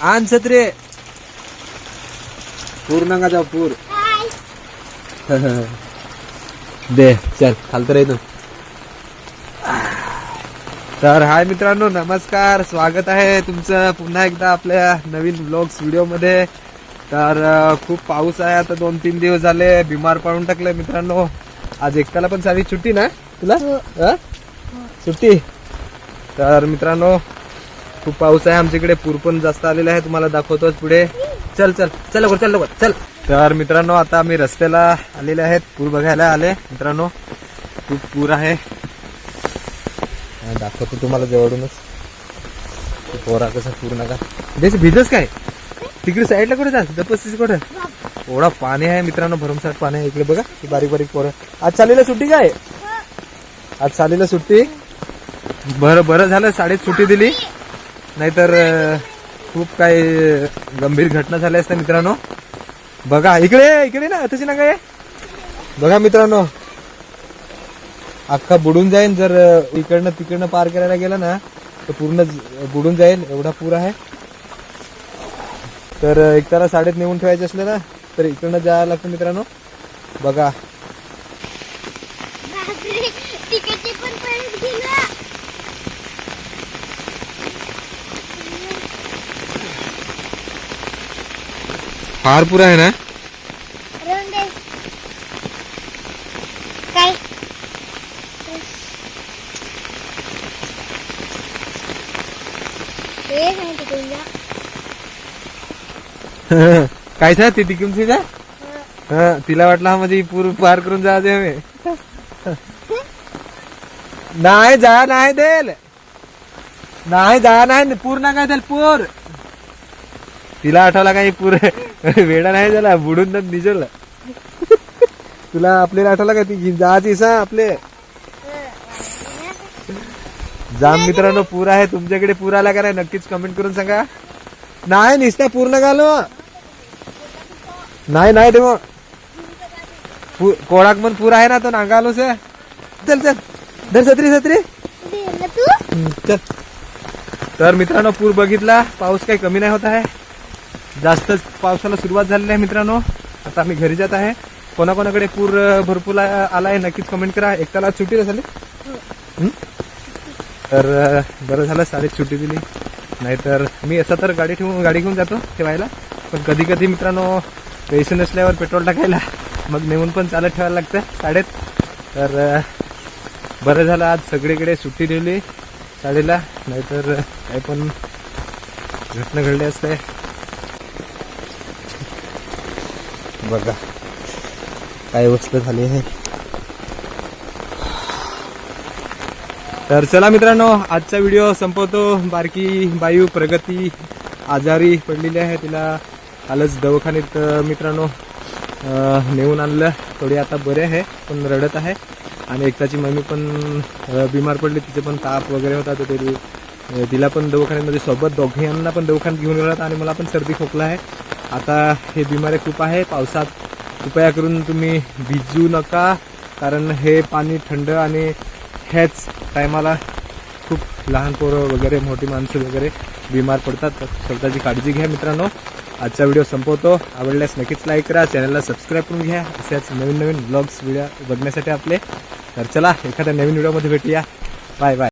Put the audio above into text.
आण का जाऊ पूर. दे चल खालतं राहतो तर हाय मित्रांनो नमस्कार स्वागत आहे तुमचं पुन्हा एकदा आपल्या नवीन ब्लॉग्स व्हिडिओमध्ये तर खूप पाऊस आहे आता दोन तीन दिवस झाले बिमार पडून टाकले मित्रांनो. आज एकट्याला पण सारी सुट्टी ना तुला? अं? सुट्टी? तर मित्रांनो खूप पाऊस आहे आमच्याकडे पूर पण जास्त आलेला आहे तुम्हाला दाखवतोच पुढे. चल चल चल लवकर चल लवकर चल. तर मित्रांनो आता आम्ही रस्त्याला आलेले आहेत पूर बघायला आले. मित्रांनो खूप पूर आहे. दाखवतो तुम्हाला जवळूनच. पोरा कसा पूर नका. देश भिजस काय? तिकडे साईडला कुठे जा दपस्तीस कुठे? एवढा पाणी आहे मित्रांनो भरमसाठ पाणी आहे इकडे बघा बारीक बारीक पोरं. आज चालीला सुट्टी काय? आज चालीला सुट्टी? बरं बरं झालं शाळेत सुट्टी दिली. नाहीतर खूप काही गंभीर घटना झाल्या असत्या मित्रांनो. बघा इकडे इकडे ना तशी ना काय बघा मित्रांनो अख्खा बुडून जाईन जर इकडनं तिकडनं पार करायला गेला ना तर पूर्ण बुडून जाईल एवढा पूर आहे. तर एक त्याला साडेत नेऊन ठेवायचे असले ना तर इकडनं जायला लागतं मित्रांनो. बघा तिकडचे पण परत गेला फार पूर आहे ना? दे काय? हे काय सर ती तिकडून ती जा हा, तिला वाटलं हा म्हणजे पूर पार करून जा दे नाही जा नाही देल. नाही जा नाही पूर्ण काय देल पूर. तिला आठवला काही पूर? वेडा नाही झाला बुडून तर निजवलं तुला आपल्याला आठवला का ती जाची सा आपले. जाम मित्रांनो पूर आहे. तुमच्याकडे पूर आला का नाही? नक्कीच कमेंट करून सांगा. नाही निसता पूर्ण घालो. नाही नाही ते कोणाक पण पूर आहे ना तो नांगा आलो से. चल चल. धर छत्री छत्री दिलं तू. हम्म, चल. तर मित्रांनो पूर बघितला. पाऊस काही कमी नाही होत आहे. जास्तच पावसाला सुरुवात झालेली आहे मित्रांनो. आता आम्ही घरी जात आहे. कोणाकोणाकडे पूर भरपूर आ- आलाय नक्कीच कमेंट करा. एकट्याला सुट्टी झाली तर बरं झालं शाळेत सुट्टी दिली. नाहीतर मी असं तर गाडी ठेवून गाडी घेऊन जातो ठेवायला. पण कधी कधी मित्रांनो पैसे नसल्यावर पेट्रोल टाकायला मग नेऊन पण चालत ठेवायला लागतं शाळेत तर बरं झालं आज सगळीकडे सुट्टी दिली शाळेला नाहीतर काही पण घटना घडली असते. बघा. काय वस्त झाली आहे तर चला मित्रांनो आजचा व्हिडिओ संपवतो. बारकी बायू प्रगती आजारी पडलेली आहे. तिला कालच दवाखान्यात मित्रांनो नेऊन आणलं. थोडी आता बरे आहे पण रडत आहे. आणि एकताची मम्मी पण बिमार पडली. तिचे पण ताप वगैरे होता तर तरी तिला पण दवाखान्यामध्ये सोबत दोघांना पण दवाखान्यात घेऊन गेला आणि मला पण सर्दी खोकला आहे. आता हे बिमारी खूप आहे. पावसात कृपया करून तुम्ही भिजू नका कारण हे पाणी थंड आणि ह्याच टायमाला खूप लहान पोरं वगैरे मोठी माणसं वगैरे बिमार पडतात. तर स्वतःची काळजी घ्या मित्रांनो. आजचा व्हिडिओ संपवतो. आवडल्यास नक्कीच लाईक करा. चॅनलला सबस्क्राईब करून घ्या. असेच नवीन नवीन ब्लॉग्स व्हिडिओ बघण्यासाठी आपले. तर चला एखाद्या नवीन व्हिडिओमध्ये भेटूया. Bye bye